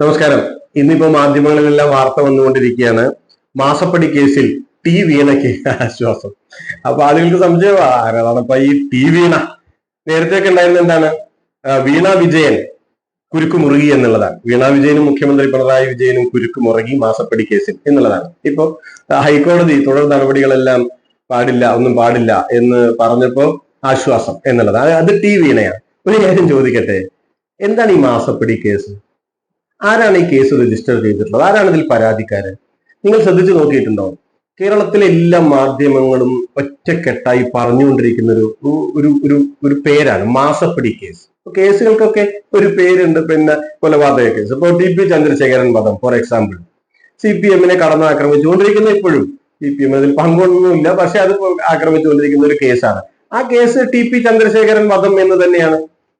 നമസ്കാരം. ഇന്നിപ്പോ മാധ്യമങ്ങളിലെല്ലാം വാർത്ത വന്നുകൊണ്ടിരിക്കുകയാണ്. മാസപ്പടി കേസിൽ ടി വീണയ്ക്ക് ആശ്വാസം. അപ്പൊ ആളുകൾക്ക് സംശയം ആരാണ് ഈ ടി വീണ? നേരത്തെ ഒക്കെ ഉണ്ടായിരുന്ന എന്താണ്? വീണ വിജയൻ കുരുക്ക് മുറുകി എന്നുള്ളതാണ്. വീണ വിജയനും മുഖ്യമന്ത്രി പിണറായി വിജയനും കുരുക്ക് മുറുകി മാസപ്പടി കേസിൽ എന്നുള്ളതാണ്. ഇപ്പൊ ഹൈക്കോടതി തുടർ നടപടികളെല്ലാം പാടില്ല ഒന്നും പാടില്ല എന്ന് പറഞ്ഞപ്പോ ആശ്വാസം എന്നുള്ളതാണ്. അത് ടി വീണയാണ്. ഒരു കാര്യം ചോദിക്കട്ടെ? എന്താണ് ഈ മാസപ്പടി കേസ്? ആരാണ് ഈ കേസ് രജിസ്റ്റർ ചെയ്തിട്ടുള്ളത്? ആരാണ് ഇതിൽ പരാതിക്കാരൻ നിങ്ങൾ ശ്രദ്ധിച്ചു നോക്കിയിട്ടുണ്ടോ? കേരളത്തിലെ എല്ലാ മാധ്യമങ്ങളും ഒറ്റക്കെട്ടായി പറഞ്ഞുകൊണ്ടിരിക്കുന്ന ഒരു ഒരു ഒരു ഒരു പേരാണ് മാസപ്പടി കേസ് കേസുകൾക്കൊക്കെ ഒരു പേരുണ്ട് പിന്നെ കൊലപാതക കേസ് ഇപ്പോൾ ടി പി ചന്ദ്രശേഖരൻ വധം ഫോർ എക്സാമ്പിൾ സി പി എമ്മിനെ കടന്നാക്രമിച്ചുകൊണ്ടിരിക്കുന്ന ഇപ്പോഴും സി പി എം അതിൽ പങ്കൊന്നുമില്ല പക്ഷെ അത് ആക്രമിച്ചുകൊണ്ടിരിക്കുന്ന ഒരു കേസാണ് ആ കേസ് ടി പി ചന്ദ്രശേഖരൻ വധം എന്ന് തന്നെയാണ്.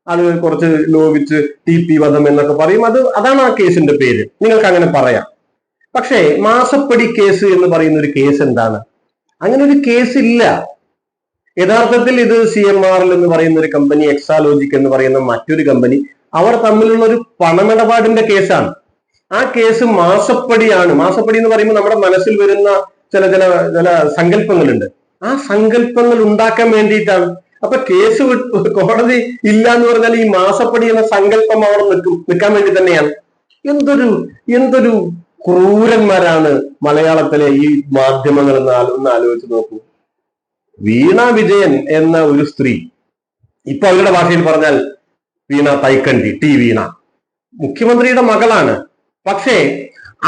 ആളുകൾ കുറച്ച് ലോപിച്ച് ടി പി വധം എന്നൊക്കെ പറയും. അത് അതാണ് ആ കേസിന്റെ പേര്. നിങ്ങൾക്ക് അങ്ങനെ പറയാം. പക്ഷേ മാസപ്പടി കേസ് എന്ന് പറയുന്ന ഒരു കേസ് എന്താണ്? അങ്ങനെ ഒരു കേസ് ഇല്ല യഥാർത്ഥത്തിൽ ഇത് സി എം ആർ എൽ എന്ന് പറയുന്ന ഒരു കമ്പനി എക്സാലോജിക് എന്ന് പറയുന്ന മറ്റൊരു കമ്പനി അവർ തമ്മിലുള്ള ഒരു പണമിടപാടിന്റെ കേസാണ്. ആ കേസ് മാസപ്പടിയാണ്. മാസപ്പടി എന്ന് പറയുമ്പോൾ നമ്മുടെ മനസ്സിൽ വരുന്ന ചില ചില ചില സങ്കല്പങ്ങളുണ്ട്. ആ സങ്കല്പങ്ങൾ ഉണ്ടാക്കാൻ വേണ്ടിയിട്ടാണ് അപ്പൊ കേസ് കോടതി ഇല്ല എന്ന് പറഞ്ഞാൽ ഈ മാസപ്പടി എന്ന സങ്കല്പം അവിടെ നിൽക്കും നിൽക്കാൻ വേണ്ടി തന്നെയാണ്. എന്തൊരു എന്തൊരു ക്രൂരന്മാരാണ് മലയാളത്തിലെ ഈ മാധ്യമങ്ങൾ എന്ന് ഒന്ന് ആലോചിച്ച് നോക്കൂ. വീണ വിജയൻ എന്ന ഒരു സ്ത്രീ ഇപ്പൊ അവരുടെ ഭാഷയിൽ പറഞ്ഞാൽ വീണ തൈക്കണ്ടി ടി വീണ. മുഖ്യമന്ത്രിയുടെ മകളാണ്. പക്ഷേ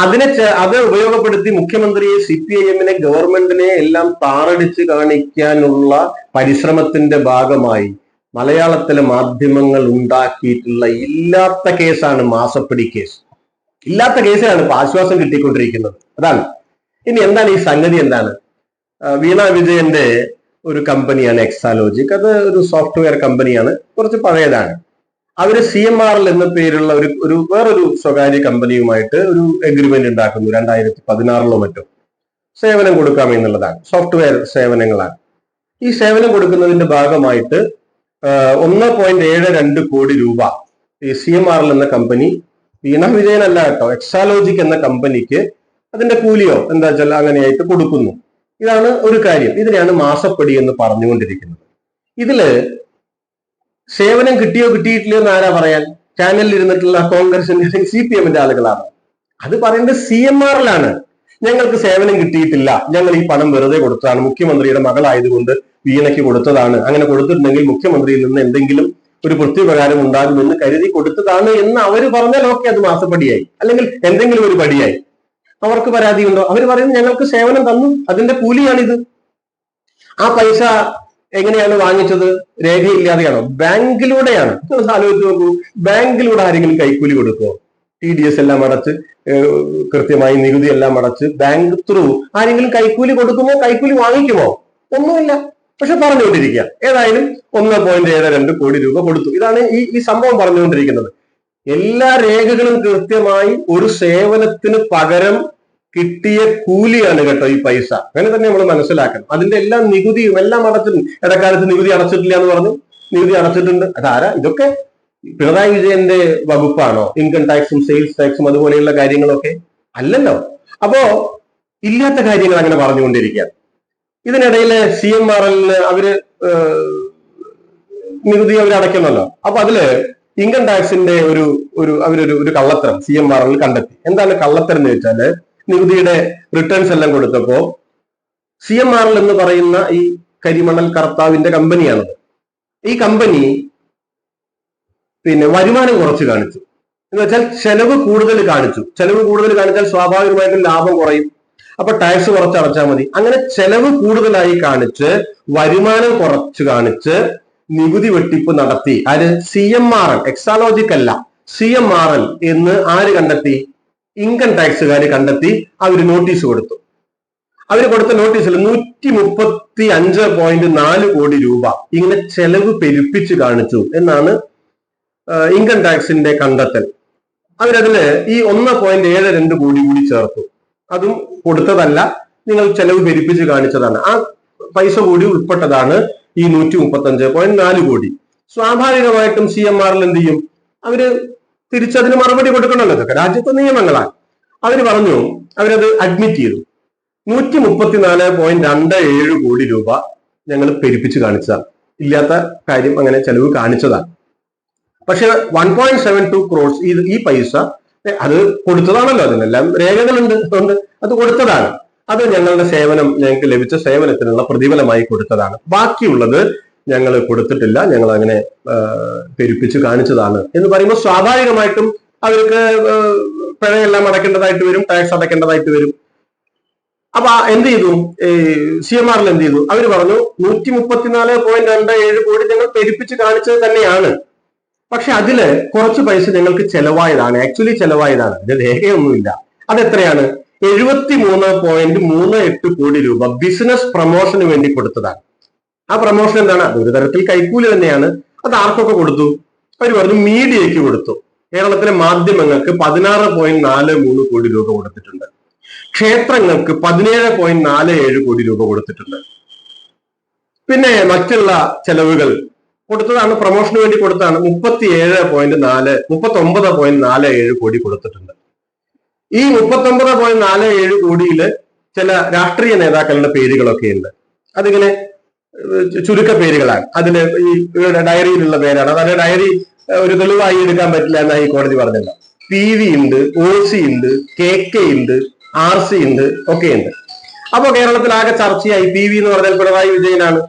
അതിനെ അത് ഉപയോഗപ്പെടുത്തി മുഖ്യമന്ത്രിയെ സി പി ഐ എമ്മിനെ ഗവൺമെന്റിനെ എല്ലാം താറടിച്ച് കാണിക്കാനുള്ള പരിശ്രമത്തിന്റെ ഭാഗമായി മലയാളത്തിലെ മാധ്യമങ്ങൾ ഉണ്ടാക്കിയിട്ടുള്ള ഇല്ലാത്ത കേസാണ് മാസപ്പടി കേസ്. ഇല്ലാത്ത കേസിലാണ് ഇപ്പൊ ആശ്വാസം കിട്ടിക്കൊണ്ടിരിക്കുന്നത്. അതാണ്. ഇനി എന്താണ് ഈ സംഗതി എന്താണ്? വീണ വിജയന്റെ ഒരു കമ്പനിയാണ് എക്സാലോജിക് അത് ഒരു സോഫ്റ്റ്വെയർ കമ്പനിയാണ് കുറച്ച് പഴയതാണ്. അവർ സി എം ആർ എൽ എന്ന പേരുള്ള ഒരു ഒരു വേറൊരു സ്വകാര്യ കമ്പനിയുമായിട്ട് ഒരു എഗ്രിമെന്റ് ഉണ്ടാക്കുന്നു രണ്ടായിരത്തി പതിനാറിലോ മറ്റോ. സേവനം കൊടുക്കാം എന്നുള്ളതാണ്. സോഫ്റ്റ്വെയർ സേവനങ്ങളാണ്. ഈ സേവനം കൊടുക്കുന്നതിന്റെ ഭാഗമായിട്ട് ഒന്ന് പോയിന്റ് ഏഴ് രണ്ട് കോടി രൂപ ഈ സി എം ആർ എൽ എന്ന കമ്പനി വീണ വിജയനല്ല കേട്ടോ എക്സാലോജിക് എന്ന കമ്പനിക്ക് അതിന്റെ കൂലിയോ എന്താ വെച്ചാൽ അങ്ങനെയായിട്ട് കൊടുക്കുന്നു. ഇതാണ് ഒരു കാര്യം. ഇതിനെയാണ് മാസപ്പടി എന്ന് പറഞ്ഞുകൊണ്ടിരിക്കുന്നത്. ഇതിൽ സേവനം കിട്ടിയോ കിട്ടിയിട്ടില്ലയോ എന്ന് ആരാ പറയാൻ? ചാനലിൽ ഇരുന്നിട്ടുള്ള കോൺഗ്രസിന്റെ സി പി എമ്മിന്റെ ആളുകളാണ്. അത് പറയുന്നത് സി എം ആറിലാണ് ഞങ്ങൾക്ക് സേവനം കിട്ടിയിട്ടില്ല. ഞങ്ങൾ ഈ പണം വെറുതെ കൊടുത്തതാണ്. മുഖ്യമന്ത്രിയുടെ മകളായതുകൊണ്ട് വീണയ്ക്ക് കൊടുത്തതാണ്. അങ്ങനെ കൊടുത്തിട്ടുണ്ടെങ്കിൽ മുഖ്യമന്ത്രിയിൽ നിന്ന് എന്തെങ്കിലും ഒരു പ്രത്യുപകാരം ഉണ്ടാകുമെന്ന് കരുതി കൊടുത്തതാണ് എന്ന് അവർ പറഞ്ഞാൽ ഓക്കെ അത് മാസപ്പടിയായി. അല്ലെങ്കിൽ എന്തെങ്കിലും ഒരു പടിയായി. അവർക്ക് പരാതിയുണ്ടോ? അവർ പറയുന്നത് ഞങ്ങൾക്ക് സേവനം തന്നു. അതിന്റെ കൂലിയാണിത്. ആ പൈസ എങ്ങനെയാണ് വാങ്ങിച്ചത്? രേഖയില്ലാതെയാണോ? ബാങ്കിലൂടെയാണ്. ആലോചിച്ച് നോക്കൂ. ബാങ്കിലൂടെ ആരെങ്കിലും കൈക്കൂലി കൊടുക്കുമോ ടി ഡി എസ് എല്ലാം അടച്ച് കൃത്യമായി നികുതി എല്ലാം അടച്ച് ബാങ്ക് ത്രൂ ആരെങ്കിലും കൈക്കൂലി കൊടുക്കുമോ? കൈക്കൂലി വാങ്ങിക്കുമോ? ഒന്നുമില്ല. പക്ഷെ പറഞ്ഞുകൊണ്ടിരിക്കുക. ഏതായാലും ഒന്ന് പോയിന്റ് ഏഴ് രണ്ട് കോടി രൂപ കൊടുത്തു. ഇതാണ് ഈ ഈ സംഭവം പറഞ്ഞുകൊണ്ടിരിക്കുന്നത്. എല്ലാ രേഖകളും കൃത്യമായി ഒരു സേവനത്തിന് പകരം കിട്ടിയ കൂലിയാണ് കേട്ടോ ഈ പൈസ. അങ്ങനെ തന്നെ നമ്മൾ മനസ്സിലാക്കണം. അതിന്റെ എല്ലാ നികുതിയും എല്ലാം അടച്ചിട്ടുണ്ട് ഇടക്കാലത്ത് നികുതി അടച്ചിട്ടില്ല എന്ന് പറഞ്ഞു. നികുതി അടച്ചിട്ടുണ്ട്. അതാരാ? ഇതൊക്കെ പിണറായി വിജയന്റെ വകുപ്പാണോ? ഇൻകം ടാക്സും സെയിൽസ് ടാക്സും അതുപോലെയുള്ള കാര്യങ്ങളൊക്കെ അല്ലല്ലോ. അപ്പോ ഇല്ലാത്ത കാര്യങ്ങൾ അങ്ങനെ പറഞ്ഞുകൊണ്ടിരിക്കുക ഇതിനിടയിൽ സി എം ആർ എല്ലിന് അവർ നികുതി അവർ അടയ്ക്കണമല്ലോ അപ്പൊ അതിൽ ഇൻകം ടാക്സിന്റെ ഒരു ഒരു അവരൊരു ഒരു കള്ളത്തരം സി എം ആർ എൽ കണ്ടെത്തി. എന്താണ് കള്ളത്തരം എന്ന് വെച്ചാൽ നികുതിയുടെ റിട്ടേൺസ് എല്ലാം കൊടുത്തപ്പോ സി എം ആർ എൽ എന്ന് പറയുന്ന ഈ കരിമണൽ കർത്താവിന്റെ കമ്പനിയാണ് ഈ കമ്പനി പിന്നെ വരുമാനം കുറച്ച് കാണിച്ചു. എന്ന് വെച്ചാൽ ചെലവ് കൂടുതൽ കാണിച്ചു. ചെലവ് കൂടുതൽ കാണിച്ചാൽ സ്വാഭാവികമായിട്ടും ലാഭം കുറയും. അപ്പൊ ടാക്സ് കുറച്ച് അടച്ചാൽ മതി. അങ്ങനെ ചെലവ് കൂടുതലായി കാണിച്ച് വരുമാനം കുറച്ച് കാണിച്ച് നികുതി വെട്ടിപ്പ് നടത്തി. ആര് സി എം ആർ എൽ എക്സാലോജിക്കല്ല സി എം ആർ എൽ എന്ന് ആര് കണ്ടെത്തി? ഇൻകം ടാക്സുകാർ കണ്ടെത്തി അവർ നോട്ടീസ് കൊടുത്തു. അവർ കൊടുത്ത നോട്ടീസിൽ നൂറ്റി മുപ്പത്തി അഞ്ച് പോയിന്റ് നാല് കോടി രൂപ ഇങ്ങനെ ചെലവ് പെരുപ്പിച്ച് കാണിച്ചു എന്നാണ് ഇൻകം ടാക്സിന്റെ കണ്ടെത്തൽ. അവരതിൽ ഈ ഒന്ന് പോയിന്റ് ഏഴ് രണ്ട് കോടി കൂടി ചേർത്തു. അതും കൊടുത്തതല്ല നിങ്ങൾ ചെലവ് പെരുപ്പിച്ച് കാണിച്ചതാണ്. ആ പൈസ കൂടി ഉൾപ്പെട്ടതാണ് ഈ നൂറ്റി മുപ്പത്തി അഞ്ച് പോയിന്റ് നാല് കോടി. സ്വാഭാവികമായിട്ടും സി എം ആറിൽ എന്ത് ചെയ്യും? അവർ തിരിച്ചതിന് മറുപടി കൊടുക്കണമല്ലോ ഇതൊക്കെ. രാജ്യത്തെ നിയമങ്ങളാണ്. അവർ പറഞ്ഞു അവരത് അഡ്മിറ്റ് ചെയ്തു. നൂറ്റി മുപ്പത്തിനാല് പോയിന്റ് രണ്ട് ഏഴ് കോടി രൂപ ഞങ്ങൾ പെരുപ്പിച്ച് കാണിച്ചതാണ് ഇല്ലാത്ത കാര്യം അങ്ങനെ ചെലവ് കാണിച്ചതാണ് പക്ഷെ one point seven two crores ഈ പൈസ അത് കൊടുത്തതാണല്ലോ അതിനെല്ലാം രേഖകളുണ്ട് അതുകൊണ്ട് അത് കൊടുത്തതാണ്. അത് ഞങ്ങളുടെ സേവനം ഞങ്ങൾക്ക് ലഭിച്ച സേവനത്തിനുള്ള പ്രതിഫലമായി കൊടുത്തതാണ്. ബാക്കിയുള്ളത് ഞങ്ങൾ കൊടുത്തിട്ടില്ല. ഞങ്ങൾ അങ്ങനെ പെരുപ്പിച്ച് കാണിച്ചതാണ്. എന്ന് പറയുമ്പോൾ സ്വാഭാവികമായിട്ടും അവർക്ക് പിഴയെല്ലാം അടയ്ക്കേണ്ടതായിട്ട് വരും ടാക്സ് അടയ്ക്കേണ്ടതായിട്ട് വരും. അപ്പൊ എന്ത് ചെയ്തു? സി എം ആറിൽ എന്ത് ചെയ്തു? അവർ പറഞ്ഞു നൂറ്റി മുപ്പത്തിനാല് പോയിന്റ് രണ്ട് ഏഴ് കോടി ഞങ്ങൾ പെരുപ്പിച്ച് കാണിച്ചത് തന്നെയാണ്. പക്ഷെ അതിൽ കുറച്ച് പൈസ ഞങ്ങൾക്ക് ചെലവായതാണ്. ആക്ച്വലി ചെലവായതാണ്. ഇത് രേഖയൊന്നുമില്ല. അതെത്രയാണ്? എഴുപത്തി മൂന്ന് പോയിന്റ് മൂന്ന് എട്ട് കോടി രൂപ ബിസിനസ് പ്രൊമോഷന് വേണ്ടി കൊടുത്തതാണ്. ആ പ്രൊമോഷൻ എന്താണ്? അത് ഒരു തരത്തിൽ കൈക്കൂലി തന്നെയാണ്. അത് ആർക്കൊക്കെ കൊടുത്തു? അവർ പറഞ്ഞു മീഡിയയ്ക്ക് കൊടുത്തു. കേരളത്തിലെ മാധ്യമങ്ങൾക്ക് പതിനാറ് പോയിന്റ് നാല് മൂന്ന് കോടി രൂപ കൊടുത്തിട്ടുണ്ട്. ക്ഷേത്രങ്ങൾക്ക് പതിനേഴ് പോയിന്റ് നാല് ഏഴ് കോടി രൂപ കൊടുത്തിട്ടുണ്ട്. പിന്നെ മറ്റുള്ള ചെലവുകൾ. കൊടുത്തതാണ് പ്രൊമോഷന് വേണ്ടി കൊടുത്തതാണ്. മുപ്പത്തി ഏഴ് പോയിന്റ് നാല് മുപ്പത്തി ഒമ്പത് പോയിന്റ് നാല് ഏഴ് കോടി കൊടുത്തിട്ടുണ്ട്. ഈ മുപ്പത്തി ഒമ്പത് പോയിന്റ് നാല് ഏഴ് കോടിയിൽ ചില രാഷ്ട്രീയ നേതാക്കളുടെ പേരുകളൊക്കെ ഉണ്ട് അതിങ്ങനെ ചുരുക്ക പേരുകളാണ് അതിന് ഈ ഡയറിയിലുള്ള പേരാണ്. അതായത് ഡയറി ഒരു തെളിവായി എടുക്കാൻ പറ്റില്ല എന്നാണ് ഈ കോടതി പറഞ്ഞല്ലോ പി വി ഉണ്ട് ഒ സി ഉണ്ട് കെ കെ ഉണ്ട് ആർ സി ഉണ്ട് ഒക്കെ ഉണ്ട്. അപ്പോൾ കേരളത്തിൽ ആകെ ചർച്ചയായി പി വി എന്ന് പറഞ്ഞാൽ പിണറായി വിജയനാണ്.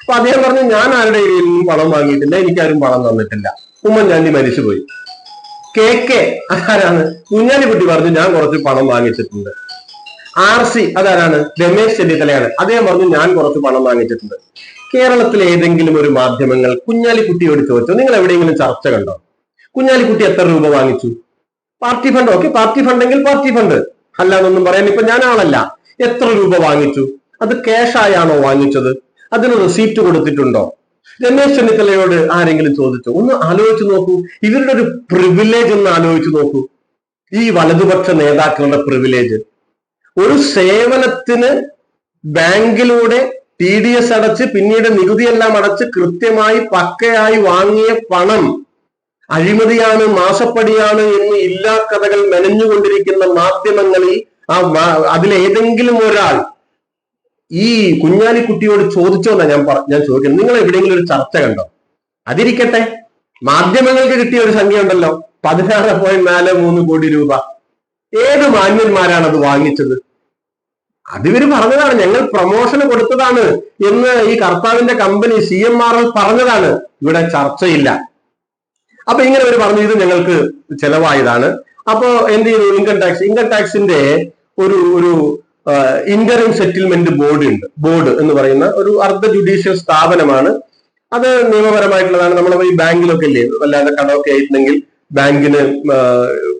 അപ്പൊ അദ്ദേഹം പറഞ്ഞു ഞാൻ ആരുടെ കയ്യിൽ നിന്നും പണം വാങ്ങിയിട്ടില്ല എനിക്കാരും പണം തന്നിട്ടില്ല. ഉമ്മൻചാണ്ടി മരിച്ചുപോയി. കെ കെ ആരാണ് കുഞ്ഞാലിക്കുട്ടി പറഞ്ഞു ഞാൻ കുറച്ച് പണം വാങ്ങിച്ചിട്ടുണ്ട്. ആർ സി അതാരാണ്? രമേശ് ചെന്നിത്തലയാണ്. അദ്ദേഹം പറഞ്ഞു ഞാൻ കുറച്ച് പണം വാങ്ങിച്ചിട്ടുണ്ട്. കേരളത്തിലെ ഏതെങ്കിലും ഒരു മാധ്യമങ്ങൾ കുഞ്ഞാലിക്കുട്ടിയോട് ചോദിച്ചോ നിങ്ങൾ എവിടെയെങ്കിലും ചർച്ച കണ്ടോ? കുഞ്ഞാലിക്കുട്ടി എത്ര രൂപ വാങ്ങിച്ചു? പാർട്ടി ഫണ്ട് ഓക്കെ പാർട്ടി ഫണ്ടെങ്കിൽ പാർട്ടി ഫണ്ട്. അല്ലാന്നൊന്നും പറയാൻ ഇപ്പൊ ഞാൻ ആളല്ല. എത്ര രൂപ വാങ്ങിച്ചു? അത് ക്യാഷ് ആയാണോ വാങ്ങിച്ചത്? അതിന് റെസീപ്റ്റ് കൊടുത്തിട്ടുണ്ടോ? രമേശ് ചെന്നിത്തലയോട് ആരെങ്കിലും ചോദിച്ചോ ഒന്ന് ആലോചിച്ചു നോക്കൂ. ഇവരുടെ ഒരു പ്രിവിലേജ് ഒന്ന് ആലോചിച്ചു നോക്കൂ. ഈ വലതുപക്ഷ നേതാക്കളുടെ പ്രിവിലേജ് ഒരു സേവനത്തിന് ബാങ്കിലൂടെ ടി ഡി എസ് അടച്ച് പിന്നീട് നികുതിയെല്ലാം അടച്ച് കൃത്യമായി പക്കയായി വാങ്ങിയ പണം അഴിമതിയാണ് മാസപ്പടിയാണ് എന്ന് ഇല്ലാ കഥകൾ മെനഞ്ഞുകൊണ്ടിരിക്കുന്ന മാധ്യമങ്ങളിൽ ആ അതിലേതെങ്കിലും ഒരാൾ ഈ കുഞ്ഞാലിക്കുട്ടിയോട് ചോദിച്ചോ എന്നാ ഞാൻ ഞാൻ ചോദിക്കുന്നത്. നിങ്ങൾ എവിടെയെങ്കിലും ഒരു ചർച്ച കണ്ടോ? അതിരിക്കട്ടെ. മാധ്യമങ്ങൾക്ക് കിട്ടിയ ഒരു സംഖ്യ ഉണ്ടല്ലോ പതിനാറ് പോയിന്റ് നാല് മൂന്ന് കോടി രൂപ. ഏത് മാന്യന്മാരാണ് അത് വാങ്ങിച്ചത്? അതിവര് പറഞ്ഞതാണ് ഞങ്ങൾ പ്രൊമോഷന് കൊടുത്തതാണ് എന്ന് ഈ കർത്താവിന്റെ company C M R L പറഞ്ഞതാണ്. ഇവിടെ ചർച്ചയില്ല. അപ്പൊ ഇങ്ങനെ ഒരു പറഞ്ഞു ഇത് ഞങ്ങൾക്ക് ചെലവായതാണ്. അപ്പോ എന്ത് ചെയ്തു? ഇൻകം ടാക്സ് ഇൻകം ടാക്സിന്റെ ഒരു ഒരു ഇന്ററിം സെറ്റിൽമെന്റ് ബോർഡ് ഉണ്ട്. ബോർഡ് എന്ന് പറയുന്ന ഒരു അർദ്ധ ജുഡീഷ്യൽ സ്ഥാപനമാണ്. അത് നിയമപരമായിട്ടുള്ളതാണ്. നമ്മൾ ഈ ബാങ്കിലൊക്കെ ഇല്ലേ? വല്ലാതെ കടമൊക്കെ ആയിട്ടുണ്ടെങ്കിൽ ബാങ്കിന്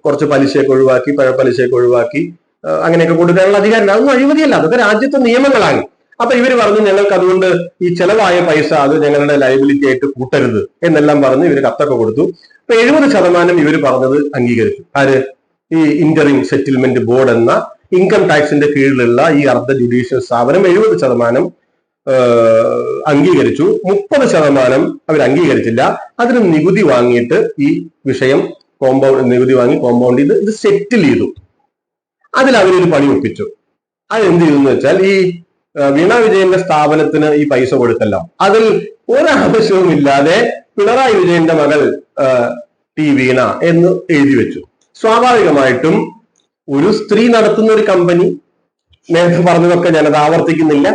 കുറച്ച് പലിശയൊക്കെ ഒഴിവാക്കി പലിശയൊക്കെ ഒഴിവാക്കി അങ്ങനെയൊക്കെ കൊടുക്കാനുള്ള അധികാരം അതൊന്നും അഴിമതിയല്ല അതൊക്കെ രാജ്യത്തെ നിയമങ്ങളാണ്. അപ്പൊ ഇവർ പറഞ്ഞു ഞങ്ങൾക്ക് അതുകൊണ്ട് ഈ ചെലവായ പൈസ അത് ഞങ്ങളുടെ ലയബിലിറ്റി ആയിട്ട് കൂട്ടരുത് എന്നെല്ലാം പറഞ്ഞ് ഇവർ കത്തൊക്കെ കൊടുത്തു. അപ്പൊ എഴുപത് ശതമാനം ഇവർ പറഞ്ഞത് അംഗീകരിച്ചു. ആര്? ഈ ഇന്ററിംഗ് സെറ്റിൽമെന്റ് ബോർഡ് എന്ന ഇൻകം ടാക്സിന്റെ കീഴിലുള്ള ഈ അർദ്ധ ജുഡീഷ്യൽ സ്ഥാപനം എഴുപത് ശതമാനം അംഗീകരിച്ചു. മുപ്പത് ശതമാനം അവർ അംഗീകരിച്ചില്ല. അതിന് നികുതി വാങ്ങിയിട്ട് ഈ വിഷയം കോമ്പൗണ്ട് നികുതി വാങ്ങി കോമ്പൗണ്ട് ചെയ്ത് ഇത് സെറ്റിൽ ചെയ്തു. അതിൽ അവരൊരു പണി ഒപ്പിച്ചു. അതെന്ത് ചെയ്തു എന്ന് വെച്ചാൽ ഈ വീണ വിജയന്റെ സ്ഥാപനത്തിന് ഈ പൈസ കൊടുത്തല്ലോ. അതിൽ ഒരാവശ്യവും ഇല്ലാതെ പിണറായി വിജയന്റെ മകൾ ടി വീണ എന്ന് എഴുതി വെച്ചു. സ്വാഭാവികമായിട്ടും ഒരു സ്ത്രീ നടത്തുന്ന ഒരു കമ്പനി നേരത്തെ പറഞ്ഞതൊക്കെ ഞാനത് ആവർത്തിക്കുന്നില്ല.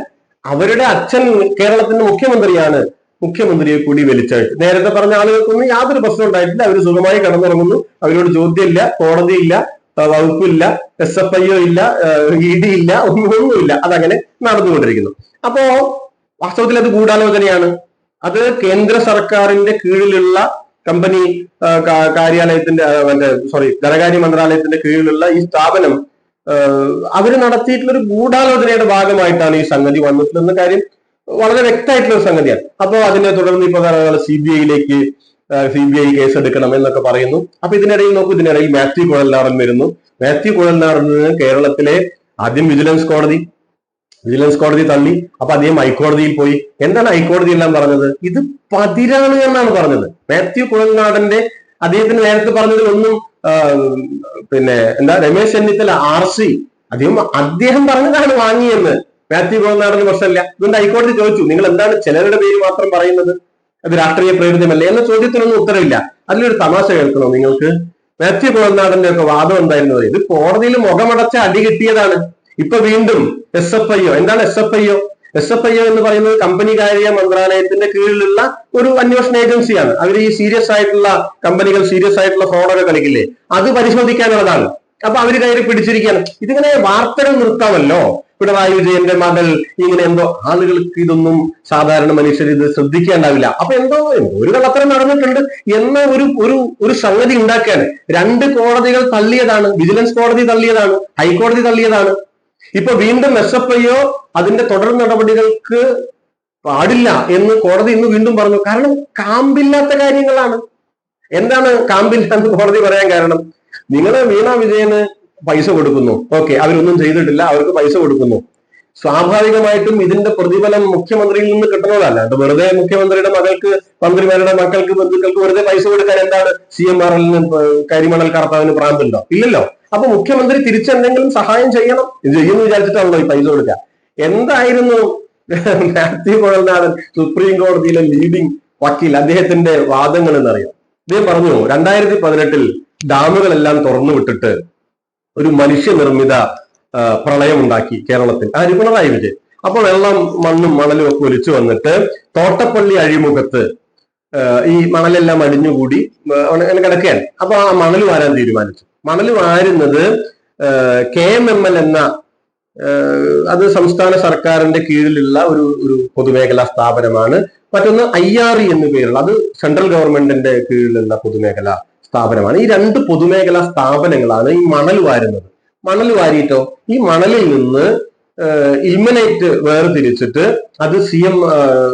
അവരുടെ അച്ഛൻ കേരളത്തിന്റെ മുഖ്യമന്ത്രിയാണ്. മുഖ്യമന്ത്രിയെ കൂടി വലിച്ചഴിച്ചു നേരത്തെ പറഞ്ഞ ആളുകൾക്കൊന്നും യാതൊരു പ്രശ്നം ഉണ്ടായിട്ടില്ല. അവർ സുഖമായി കടന്നിറങ്ങുന്നു. അവരോട് ചോദ്യമില്ല കോടതിയില്ല വകുപ്പില്ല എസ് എഫ് ഐ ഒ ഇല്ല ഇ ഡി ഇല്ല ഒന്നുമില്ല. അതങ്ങനെ നടന്നുകൊണ്ടിരിക്കുന്നു. അപ്പോ വാസ്തവത്തിൽ അത് ഗൂഢാലോചനയാണ്. അത് കേന്ദ്ര സർക്കാരിന്റെ കീഴിലുള്ള കമ്പനി കാര്യാലയത്തിന്റെ സോറി ധനകാര്യ മന്ത്രാലയത്തിന്റെ കീഴിലുള്ള ഈ സ്ഥാപനം അവർ നടത്തിയിട്ടുള്ള ഒരു ഗൂഢാലോചനയുടെ ഭാഗമായിട്ടാണ് ഈ സംഗതി വന്നിട്ടുള്ള കാര്യം വളരെ വ്യക്തമായിട്ടുള്ള ഒരു സംഗതിയാണ്. അപ്പോൾ അതിനെ തുടർന്ന് ഇപ്പൊ സി ബി ഐയിലേക്ക് സി ബി ഐ കേസ് എടുക്കണം എന്നൊക്കെ പറയുന്നു. അപ്പൊ ഇതിനിടയിൽ നോക്കൂ ഇതിനിടയിൽ മാത്യു കുഴൽനാടൻ വരുന്നു. മാത്യു കുഴൽനാടന് കേരളത്തിലെ ആദ്യം വിജിലൻസ് കോടതി വിജിലൻസ് കോടതി തള്ളി അപ്പൊ അദ്ദേഹം ഹൈക്കോടതിയിൽ പോയി. എന്താണ് ഹൈക്കോടതി എല്ലാം പറഞ്ഞത്? ഇത് പതിരാണ് എന്നാണ് പറഞ്ഞത്. മാത്യു കുഴൽനാടന്റെ അദ്ദേഹത്തിന് നേരത്തെ പറഞ്ഞതിലൊന്നും ആ, പിന്നെ എന്താ രമേശ് ചെന്നിത്തല ആർ സി അദ്ദേഹം അദ്ദേഹം പറഞ്ഞതാണ് വാങ്ങിയെന്ന്. മാത്യു ഗോനാടന് പ്രശ്നമില്ല. അതുകൊണ്ട് ഹൈക്കോടതി ചോദിച്ചു നിങ്ങൾ എന്താണ് ചിലരുടെ പേര് മാത്രം പറയുന്നത്? അത് രാഷ്ട്രീയ പ്രേരിതമല്ലേ? എന്ന ചോദ്യത്തിനൊന്നും ഉത്തരവില്ല അതിലൊരു തമാശ കേൾക്കണോ നിങ്ങൾക്ക്? മാത്യു ഗോനാടന്റെ ഒക്കെ വാദം എന്തായിരുന്നു ഇത് കോടതിയിൽ മുഖമടച്ച അടി കിട്ടിയതാണ്. ഇപ്പൊ വീണ്ടും എസ് എഫ് ഐ എന്താണ് S F I S F I O എന്ന് പറയുന്നത് കമ്പനി കാര്യ മന്ത്രാലയത്തിന്റെ കീഴിലുള്ള ഒരു അന്വേഷണ ഏജൻസിയാണ്. അവർ ഈ സീരിയസ് ആയിട്ടുള്ള കമ്പനികൾ സീരിയസ് ആയിട്ടുള്ള ഫ്രോഡൊക്കെ കളിക്കില്ലേ? അത് പരിശോധിക്കാനുള്ളതാണ്. അപ്പൊ അവർ കയറി പിടിച്ചിരിക്കുകയാണ്. ഇതിങ്ങനെ വാർത്തകൾ നിർത്താമല്ലോ? പിണറായി വിജയന്റെ മകൾ ഇങ്ങനെ എന്തോ ആളുകൾക്ക് ഇതൊന്നും സാധാരണ മനുഷ്യർ ഇത് ശ്രദ്ധിക്കേണ്ടാവില്ല. അപ്പൊ എന്തോ ഒരു കള്ളത്തരം നടന്നിട്ടുണ്ട് എന്ന ഒരു ഒരു ഒരു സംഗതി ഉണ്ടാക്കാൻ രണ്ട് കോടതികൾ തള്ളിയതാണ്. വിജിലൻസ് കോടതി തള്ളിയതാണ്. ഹൈക്കോടതി തള്ളിയതാണ്. ഇപ്പൊ വീണ്ടും എസ് എഫ് ഐ അതിന്റെ തുടർ നടപടികൾക്ക് പാടില്ല എന്ന് കോടതി ഇന്ന് വീണ്ടും പറഞ്ഞു. കാരണം കാമ്പില്ലാത്ത കാര്യങ്ങളാണ്. എന്താണ് കാമ്പില്ല എന്ന് കോടതി പറയാൻ കാരണം? നിങ്ങൾ വീണ വിജയന് പൈസ കൊടുക്കുന്നു. ഓക്കെ അവരൊന്നും ചെയ്തിട്ടില്ല അവർക്ക് പൈസ കൊടുക്കുന്നു. സ്വാഭാവികമായിട്ടും ഇതിന്റെ പ്രതിഫലം മുഖ്യമന്ത്രിയിൽ നിന്ന് കിട്ടുന്നതല്ല. വെറുതെ മുഖ്യമന്ത്രിയുടെ മകൾക്ക് മന്ത്രിമാരുടെ മക്കൾക്ക് ബന്ധുക്കൾക്ക് വെറുതെ പൈസ കൊടുക്കാൻ എന്താണ് സി എം ആർ എല്ലിന് കരിമണൽ കർത്താവിന് പ്രാന്തുണ്ടോ? ഇല്ലല്ലോ. അപ്പൊ മുഖ്യമന്ത്രി തിരിച്ചെന്തെങ്കിലും സഹായം ചെയ്യണം. ഇത് ചെയ്യുമെന്ന് വിചാരിച്ചിട്ടാണല്ലോ ഈ പൈസ കൊടുക്കുക. എന്തായിരുന്നു മാത്യു കുഴൽനാഥൻ സുപ്രീം കോടതിയിലെ ലീഡിംഗ് വക്കീൽ അദ്ദേഹത്തിന്റെ വാദങ്ങൾ എന്നറിയാം. ഇദ്ദേഹം പറഞ്ഞു രണ്ടായിരത്തി പതിനെട്ടിൽ ഡാമുകളെല്ലാം തുറന്നു വിട്ടിട്ട് ഒരു മനുഷ്യനിർമ്മിത ആ, പ്രളയമുണ്ടാക്കി കേരളത്തിൽ. ആര്? പിണറായി വിജയൻ. അപ്പൊ വെള്ളം മണ്ണും മണലും ഒക്കെ ഒലിച്ചു വന്നിട്ട് തോട്ടപ്പള്ളി അഴിമുഖത്ത് ഈ മണലെല്ലാം അടിഞ്ഞുകൂടി ആ, അങ്ങനെ കിടക്കുകയാണ്. അപ്പൊ ആ മണൽ വാരാൻ തീരുമാനിച്ചു മണൽ വാരുന്നത് കെ എം എം എൽ എന്ന അത് സംസ്ഥാന സർക്കാരിന്റെ കീഴിലുള്ള ഒരു ഒരു പൊതുമേഖലാ സ്ഥാപനമാണ്. മറ്റൊന്ന് ഐ ആർ ഇ എന്ന് പേരുള്ള അത് സെൻട്രൽ ഗവൺമെന്റിന്റെ കീഴിലുള്ള പൊതുമേഖലാ സ്ഥാപനമാണ്. ഈ രണ്ട് പൊതുമേഖലാ സ്ഥാപനങ്ങളാണ് ഈ മണൽ വാരുന്നത്. മണൽ വാരിയിട്ടോ ഈ മണലിൽ നിന്ന് ഇൽമനേറ്റ് വേർതിരിച്ചിട്ട് അത് സി എം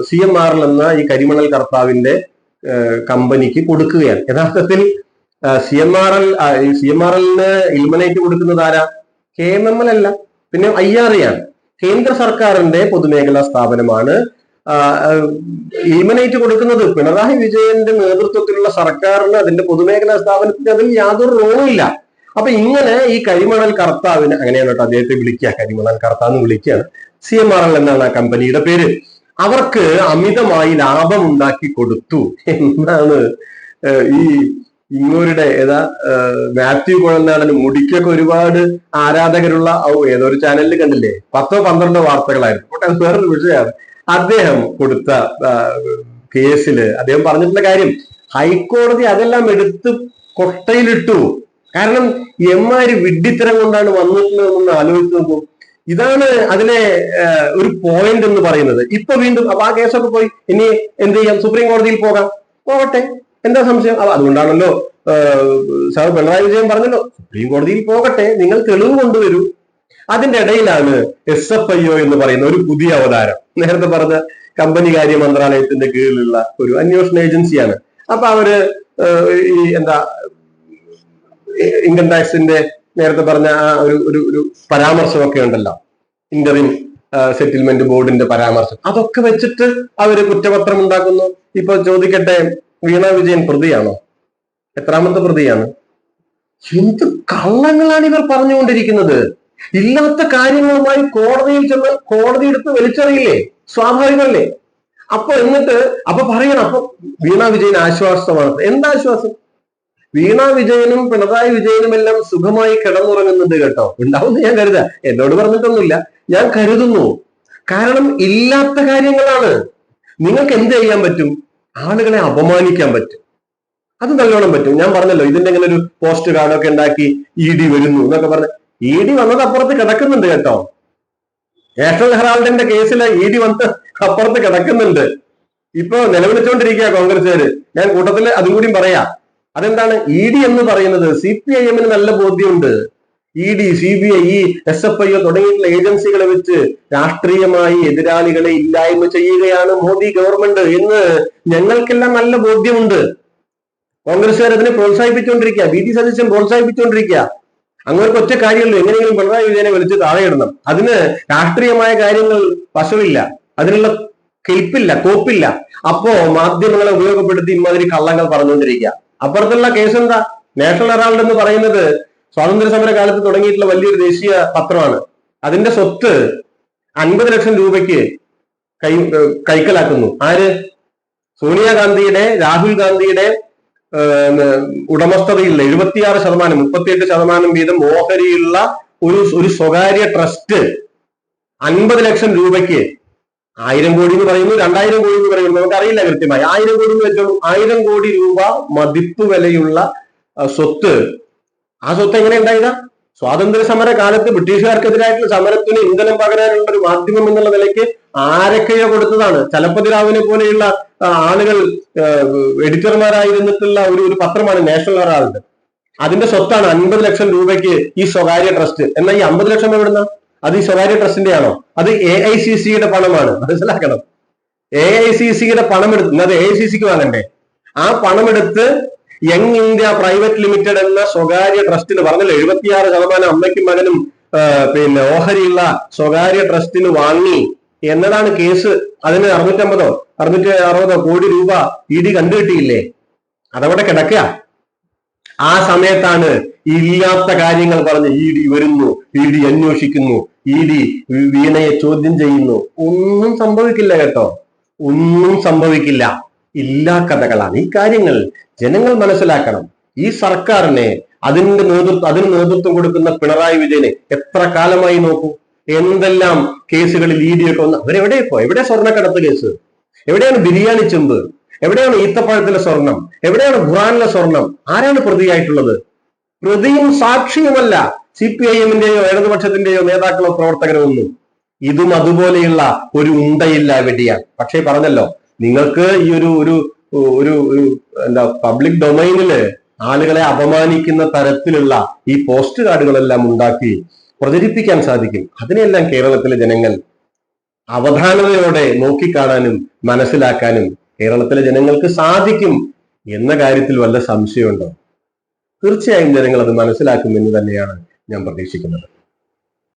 സി എം ആറിൽ എന്ന ഈ കരിമണൽ കർത്താവിന്റെ കമ്പനിക്ക് കൊടുക്കുകയാണ്. യഥാർത്ഥത്തിൽ C M R L C M R എല്ലിന് ഇൽമനേറ്റ് കൊടുക്കുന്നത് ആരാ? കെ എം എം എൽ അല്ല. പിന്നെ ഐ ആർ ഇ ആണ്. കേന്ദ്ര സർക്കാരിന്റെ പൊതുമേഖലാ സ്ഥാപനമാണ്. ഇൽമനേറ്റ് കൊടുക്കുന്നത് പിണറായി വിജയന്റെ നേതൃത്വത്തിലുള്ള സർക്കാരിന് അതിന്റെ പൊതുമേഖലാ സ്ഥാപനത്തിന് അതിൽ യാതൊരു റോളും ഇല്ല. അപ്പൊ ഇങ്ങനെ ഈ കരിമണൽ കർത്താവിന് അങ്ങനെയാണ് കേട്ടോ അദ്ദേഹത്തെ വിളിക്കുക. കരിമണൽ കർത്താവ് വിളിക്കുകയാണ്. സി എം ആർ എൽ എന്നാണ് ആ കമ്പനിയുടെ പേര്. അവർക്ക് അമിതമായി ലാഭം ഉണ്ടാക്കി കൊടുത്തു. എന്നാണ് ഈ ഇങ്ങോരുടെ ഏതാ മാത്യു കുഴൽനാടന് മുടിക്കൊക്കെ ഒരുപാട് ആരാധകരുള്ള ഏതോ ഒരു ചാനലിൽ കണ്ടില്ലേ? പത്തോ പന്ത്രണ്ടോ വാർത്തകളായിരുന്നു. അത് വേറൊരു വിഷയമാണ്. അദ്ദേഹം കൊടുത്ത കേസിൽ അദ്ദേഹം പറഞ്ഞിട്ടുള്ള കാര്യം ഹൈക്കോടതി അതെല്ലാം എടുത്ത് കൊട്ടയിലിട്ടു. കാരണം എമ്മാര് വിഡ്ഢിത്തരം കൊണ്ടാണ് വന്നിട്ടുള്ളതെന്ന് ആലോചിച്ച് നോക്കൂ. ഇതാണ് അതിലെ ഒരു പോയിന്റ് എന്ന് പറയുന്നത്. ഇപ്പൊ വീണ്ടും അപ്പൊ ആ കേസൊക്കെ പോയി. ഇനി എന്ത് ചെയ്യാം? സുപ്രീം കോടതിയിൽ പോകാം. പോകട്ടെ. എന്താ സംശയം? അതുകൊണ്ടാണല്ലോ സാർ പിണറായി വിജയൻ പറഞ്ഞല്ലോ സുപ്രീം കോടതിയിൽ പോകട്ടെ നിങ്ങൾ തെളിവ് കൊണ്ടുവരൂ. അതിന്റെ ഇടയിലാണ് എസ് എഫ് ഐ ഒ എന്ന് പറയുന്ന ഒരു പുതിയ അവതാരം. നേരത്തെ പറഞ്ഞ കമ്പനി കാര്യ മന്ത്രാലയത്തിന്റെ കീഴിലുള്ള ഒരു അന്വേഷണ ഏജൻസിയാണ്. അപ്പൊ അവർ ഈ എന്താ ഇൻകം ടാക്സിന്റെ നേരത്തെ പറഞ്ഞ ആ ഒരു ഒരു ഒരു പരാമർശമൊക്കെ ഉണ്ടല്ലോ. ഇന്ററിം സെറ്റിൽമെന്റ് ബോർഡിന്റെ പരാമർശം. അതൊക്കെ വെച്ചിട്ട് അവർ കുറ്റപത്രം ഉണ്ടാക്കുന്നു ഇപ്പൊ ചോദിക്കട്ടെ വീണ വിജയൻ പ്രതിയാണോ? എത്രാമത്തെ പ്രതിയാണ്? എന്ത് കള്ളങ്ങളാണ് ഇവർ പറഞ്ഞുകൊണ്ടിരിക്കുന്നത്? ഇല്ലാത്ത കാര്യങ്ങളുമായി കോടതിയിൽ ചെന്ന് കോടതി എടുത്ത് വലിച്ചെറിയില്ലേ? സ്വാഭാവികമല്ലേ? അപ്പൊ എന്നിട്ട് അപ്പൊ പറയണം അപ്പൊ വീണ വിജയൻ ആശ്വാസമാണ്. എന്താ ആശ്വാസം വീണ വിജയനും പിണറായി വിജയനും എല്ലാം സുഖമായി കിടന്നുറങ്ങുന്നുണ്ട് കേട്ടോ. ഉണ്ടാവുമെന്ന് ഞാൻ കരുതാ. എന്നോട് പറഞ്ഞിട്ടൊന്നുമില്ല. ഞാൻ കരുതുന്നു. കാരണം ഇല്ലാത്ത കാര്യങ്ങളാണ്. നിങ്ങൾക്ക് എന്ത് ചെയ്യാൻ പറ്റും? ആളുകളെ അപമാനിക്കാൻ പറ്റും. അത് നല്ലോണം പറ്റും. ഞാൻ പറഞ്ഞല്ലോ ഇതിന്റെ ഇങ്ങനെ ഒരു പോസ്റ്റ് കാർഡൊക്കെ ഉണ്ടാക്കി ഇ ഡി വരുന്നു എന്നൊക്കെ പറഞ്ഞ് ഇ ഡി വന്നത് അപ്പുറത്ത് കിടക്കുന്നുണ്ട് കേട്ടോ. നാഷണൽ ഹെറാൾഡിന്റെ കേസിൽ ഇ ഡി വന്ന് അപ്പുറത്ത് കിടക്കുന്നുണ്ട്. ഇപ്പൊ നിലവിളിച്ചുകൊണ്ടിരിക്കുക കോൺഗ്രസ്സുകാര്. ഞാൻ കൂട്ടത്തിൽ അതും കൂടി പറയാം. അതെന്താണ്? ഇ ഡി എന്ന് പറയുന്നത് സി പി ഐ എമ്മിന് നല്ല ബോധ്യമുണ്ട്. E D C B I E S F I O തുടങ്ങിയിട്ടുള്ള ഏജൻസികളെ വെച്ച് രാഷ്ട്രീയമായി എതിരാളികളെ ഇല്ലായ്മ ചെയ്യുകയാണ് മോദി ഗവൺമെന്റ് എന്ന് ഞങ്ങൾക്കെല്ലാം നല്ല ബോധ്യമുണ്ട്. കോൺഗ്രസ്സുകാർ അതിനെ പ്രോത്സാഹിപ്പിച്ചുകൊണ്ടിരിക്കുക ബി ജി സതീശൻ പ്രോത്സാഹിപ്പിച്ചുകൊണ്ടിരിക്കുക. അങ്ങനെ ഒറ്റ കാര്യമുള്ളൂ എങ്ങനെയെങ്കിലും പിണറായി വിജയനെ വിളിച്ച് ഇടണം അതിന് രാഷ്ട്രീയമായ കാര്യങ്ങൾ വശമില്ല അതിനുള്ള കെൽപ്പില്ല കോപ്പില്ല. അപ്പോ മാധ്യമങ്ങളെ ഉപയോഗപ്പെടുത്തി ഇമാതിരി കള്ളങ്ങൾ പറഞ്ഞുകൊണ്ടിരിക്കുക. അപ്പുറത്തുള്ള കേസ് എന്താ? നാഷണൽ ഹെറാൾഡ് എന്ന് പറയുന്നത് സ്വാതന്ത്ര്യ സമര കാലത്ത് തുടങ്ങിയിട്ടുള്ള വലിയൊരു ദേശീയ പത്രമാണ്. അതിന്റെ സ്വത്ത് അൻപത് ലക്ഷം രൂപയ്ക്ക് കൈ കൈക്കലാക്കുന്നു. ആര്? സോണിയാഗാന്ധിയുടെ രാഹുൽ ഗാന്ധിയുടെ ഉടമസ്ഥതയുള്ള എഴുപത്തിയാറ് ശതമാനം മുപ്പത്തിയെട്ട് ശതമാനം വീതം ഓഹരിയുള്ള ഒരു ഒരു സ്വകാര്യ ട്രസ്റ്റ് അൻപത് ലക്ഷം രൂപയ്ക്ക് ആയിരം കോടി എന്ന് പറയുന്നു രണ്ടായിരം കോടി എന്ന് പറയുന്നു. നമുക്ക് അറിയില്ല കൃത്യമായി. ആയിരം കോടി എന്ന് വെച്ചോളൂ ആയിരം കോടി രൂപ മതിപ്പ് വിലയുള്ള സ്വത്ത് ആ സ്വത്ത് എങ്ങനെ ഉണ്ടായതാ? സ്വാതന്ത്ര്യ സമര കാലത്ത് ബ്രിട്ടീഷുകാർക്കെതിരായിട്ടുള്ള സമരത്തിന് ഇന്ധനം പകരാനുള്ള ഒരു മാധ്യമം എന്നുള്ള നിലയ്ക്ക് ആരൊക്കെയോ കൊടുത്തതാണ്. ചലപ്പതി റാവുവിനെ പോലെയുള്ള ആളുകൾ എഡിറ്റർമാരായിരുന്നിട്ടുള്ള ഒരു ഒരു പത്രമാണ് നാഷണൽ ഹെറാൾഡ് അതിന്റെ സ്വത്താണ് അൻപത് ലക്ഷം രൂപയ്ക്ക് ഈ സ്വകാര്യ ട്രസ്റ്റ്. എന്നാൽ ഈ അമ്പത് ലക്ഷം എവിടുന്ന? അത് ഈ സ്വകാര്യ ട്രസ്റ്റിന്റെ ആണോ അത് എ ഐ സി സിയുടെ പണമാണ്. മനസ്സിലാക്കണം. എ ഐ സി സിയുടെ പണം എടുത്ത് അത് എ ഐ സി സിക്ക് വാങ്ങണ്ടേ? ആ പണമെടുത്ത് യങ് ഇന്ത്യ പ്രൈവറ്റ് ലിമിറ്റഡ് എന്ന സ്വകാര്യ ട്രസ്റ്റിന് പറഞ്ഞല്ലോ എഴുപത്തിയാറ് ശതമാനം അമ്മയ്ക്കും മകനും പിന്നെ ഓഹരിയുള്ള സ്വകാര്യ ട്രസ്റ്റിന് വാങ്ങി എന്നതാണ് കേസ്. അതിന് അറുന്നൂറ്റമ്പതോ അറുന്നൂറ്റി അറുപതോ കോടി രൂപ ഇ ഡി കണ്ടുകിട്ടിയില്ലേ അതവിടെ കിടക്കുക. ആ സമയത്താണ് ഇല്ലാത്ത കാര്യങ്ങൾ പറഞ്ഞ് ഇ ഡി വരുന്നു ഇ ഡി അന്വേഷിക്കുന്നു ഇ ഡി വീണയെ ചോദ്യം ചെയ്യുന്നു. ഒന്നും സംഭവിക്കില്ല കേട്ടോ. ഒന്നും സംഭവിക്കില്ല. ഇല്ലാ കഥകളാണ്. ഈ കാര്യങ്ങൾ ജനങ്ങൾ മനസ്സിലാക്കണം. ഈ സർക്കാരിനെ അതിന്റെ നേതൃത്വം അതിന് നേതൃത്വം കൊടുക്കുന്ന പിണറായി വിജയനെ എത്ര കാലമായി നോക്കൂ? എന്തെല്ലാം കേസുകളിൽ ഈടിയൊക്കെ വന്ന് അവരെവിടെ ഇപ്പോ? എവിടെ സ്വർണക്കടത്ത് കേസ്? എവിടെയാണ് ബിരിയാണി ചെമ്പ്? എവിടെയാണ് ഈത്തപ്പഴത്തിലെ സ്വർണം? എവിടെയാണ് ഖുറാനിലെ സ്വർണം? ആരാണ് പ്രതിയായിട്ടുള്ളത്? പ്രതിയും സാക്ഷിയുമല്ല സി പി ഐ എമ്മിന്റെയോ ഇടതുപക്ഷത്തിന്റെയോ നേതാക്കളോ പ്രവർത്തകരോ ഒന്നും. ഇതും അതുപോലെയുള്ള ഒരു ഉണ്ടയില്ല വെടിയാണ് പക്ഷേ പറഞ്ഞല്ലോ നിങ്ങൾക്ക് ഈ ഒരു ഒരു ഒരു എന്താ പബ്ലിക് ഡൊമൈനിൽ ആളുകളെ അപമാനിക്കുന്ന തരത്തിലുള്ള ഈ പോസ്റ്റ് കാർഡുകളെല്ലാം ഉണ്ടാക്കി പ്രചരിപ്പിക്കാൻ സാധിക്കും. അതിനെല്ലാം കേരളത്തിലെ ജനങ്ങൾ അവധാനതയോടെ നോക്കിക്കാണാനും മനസ്സിലാക്കാനും കേരളത്തിലെ ജനങ്ങൾക്ക് സാധിക്കും എന്ന കാര്യത്തിൽ വല്ല സംശയമുണ്ടോ? തീർച്ചയായും ജനങ്ങൾ അത് മനസ്സിലാക്കുമെന്ന് തന്നെയാണ് ഞാൻ പ്രതീക്ഷിക്കുന്നത്.